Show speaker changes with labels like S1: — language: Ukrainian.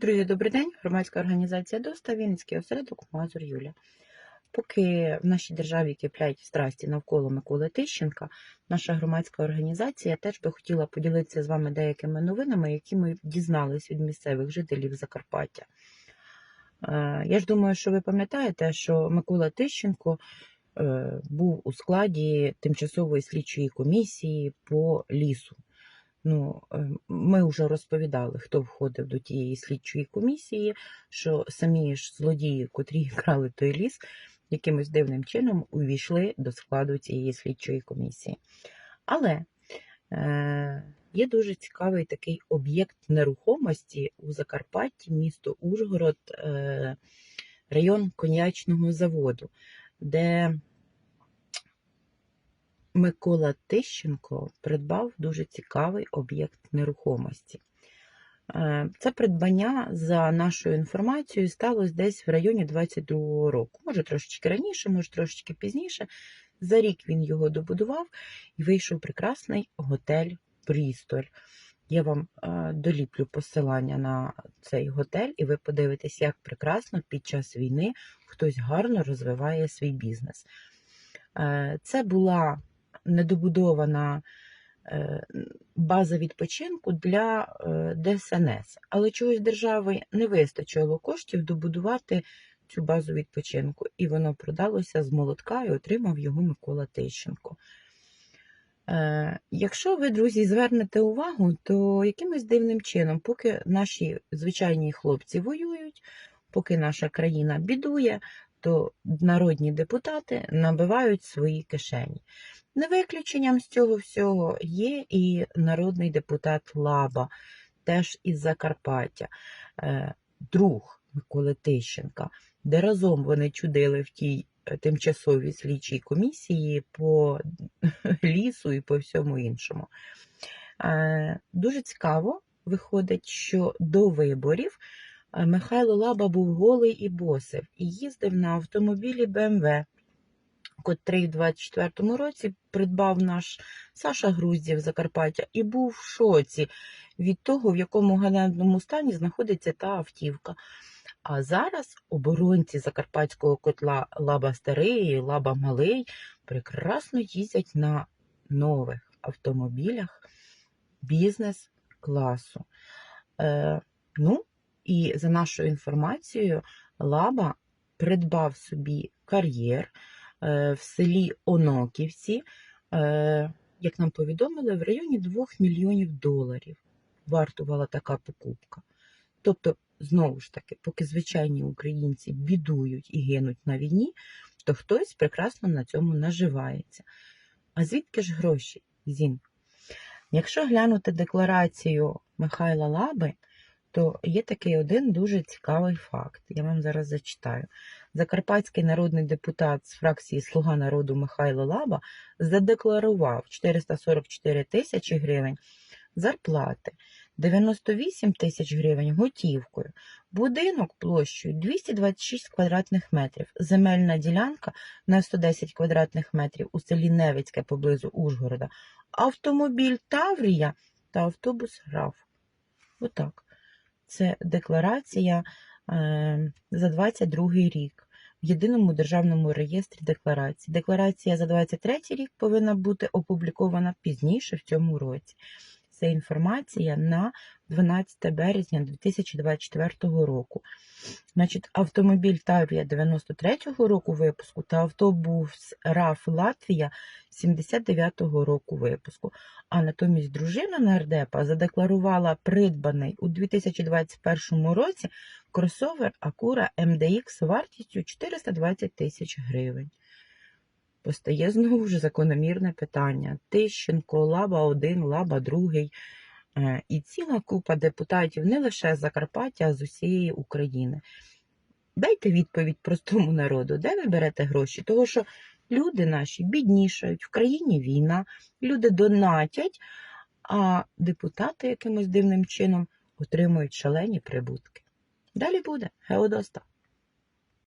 S1: Друзі, добрий день. Громадська організація ДОСТА, Вінницький осередок Мазур Юля. Поки в нашій державі киплять страсті навколо Миколи Тищенка, наша громадська організація теж би хотіла поділитися з вами деякими новинами, які ми дізнались від місцевих жителів Закарпаття. Е, Я ж думаю, що ви пам'ятаєте, що Микола Тищенко е, був у складі тимчасової слідчої комісії по лісу. Ну, е, ми вже розповідали, хто входив до тієї слідчої комісії, що самі ж злодії, котрі крали той ліс, якимось дивним чином увійшли до складу цієї слідчої комісії. Але е, є дуже цікавий такий об'єкт нерухомості у Закарпатті, місто Ужгород, е, район коньячного заводу, де Микола Тищенко придбав дуже цікавий об'єкт нерухомості. Е, Це придбання, за нашою інформацією, сталося десь в районі 22-го року. Може трошечки раніше, може трошечки пізніше. За рік він його добудував і вийшов прекрасний готель Брістоль. Я вам е, доліплю посилання на цей готель, і ви подивитесь, як прекрасно під час війни хтось гарно розвиває свій бізнес. Е, Це була недобудована е, база відпочинку для е, ДСНС, але чогось держави не вистачило коштів добудувати цю базу відпочинку, і воно продалося з молотка і отримав його Микола Тищенко. Е, Якщо ви, друзі, звернете увагу, то якимось дивним чином, поки наші звичайні хлопці воюють, поки наша країна бідує, то народні депутати набивають свої кишені. Не виключенням з цього всього є і народний депутат Лаба, теж із Закарпаття, е, друг Миколи Тищенка, де разом вони чудили в тій е, тимчасовій слідчій комісії по лісу і по всьому іншому. Е, Дуже цікаво виходить, що до виборів Михайло Лаба був голий і босив і їздив на автомобілі БМВ, котрий в 24-му році придбав наш Саша Груздів Закарпаття і був в шоці від того, в якому ганебному стані знаходиться та автівка. А зараз оборонці закарпатського котла Лаба Старий, Лаба Малий прекрасно їздять на нових автомобілях бізнес-класу. Е, ну, і за нашою інформацією, Лаба придбав собі кар'єр е, в селі Оноківці, е, як нам повідомили, в районі 2 мільйонів доларів вартувала така покупка. Тобто, знову ж таки, поки звичайні українці бідують і гинуть на війні, то хтось прекрасно на цьому наживається. А звідки ж гроші, Зін? Якщо глянути декларацію Михайла Лаби, то є такий один дуже цікавий факт. Я вам зараз зачитаю. Закарпатський народний депутат з фракції Слуга народу Михайло Лаба задекларував 444 тисячі гривень зарплати, 98 тисяч гривень готівкою, будинок площею 226 квадратних метрів, земельна ділянка на 110 квадратних метрів у селі Невицьке поблизу Ужгорода, автомобіль Таврія та автобус Граф. Отак. Це декларація е, за 22 рік в єдиному державному реєстрі декларацій. Декларація за 23 рік повинна бути опублікована пізніше в цьому році. Це інформація на 12 березня 2024 року. Значить, автомобіль Таврія 93-го року випуску та автобус РАФ Латвія 79-го року випуску. А натомість дружина нардепа задекларувала придбаний у 2021 році кросовер Acura MDX вартістю 420 тисяч гривень. Постає знову ж закономірне питання. Тищенко, Лаба 1, Лаба 2. І ціла купа депутатів не лише з Закарпаття, а з усієї України. Дайте відповідь простому народу, де ви берете гроші? Того, що люди наші біднішають, в країні війна, люди донатять, а депутати якимось дивним чином отримують шалені прибутки. Далі буде Геодоста.